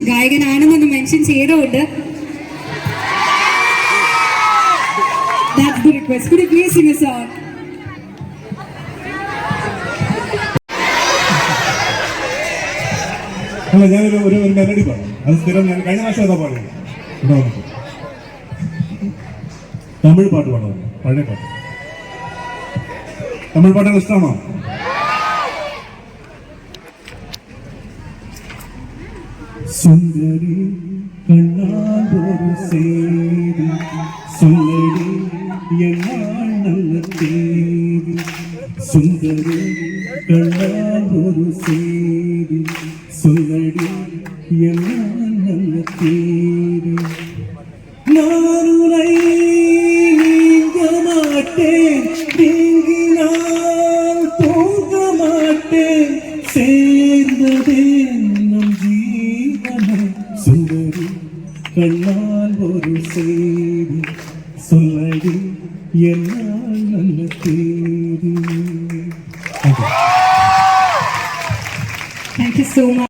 ഗായകനാണെന്നൊന്ന് mention ചെയ്തുകൊണ്ട് ഞാനൊരു ഒരു മെലഡി അത് സ്ഥിരം ഞാൻ കഴിഞ്ഞ പ്രാവശ്യം അതാ തമിഴ് പാട്ട് പാടുന്നു പഴയ പാട്ട്. തമിഴ് പാട്ടുകൾ ഇഷ്ടമാണോ? சுந்தரி கண்ணால் ஒரு செய்தி சுந்தரி என்னால் நல்ல தேதி சுந்தரி கண்ணால் ஒரு செய்தி சுந்தரி என்னால் நல்ல தேதி நான் உரை நீங்க மாட்டேன். நீங்கினால் தூங்க மாட்டேன். கண்ணால் ஒரு செய்தி சொல்லடி என்னால் நல்ல தேதி Thank you so much.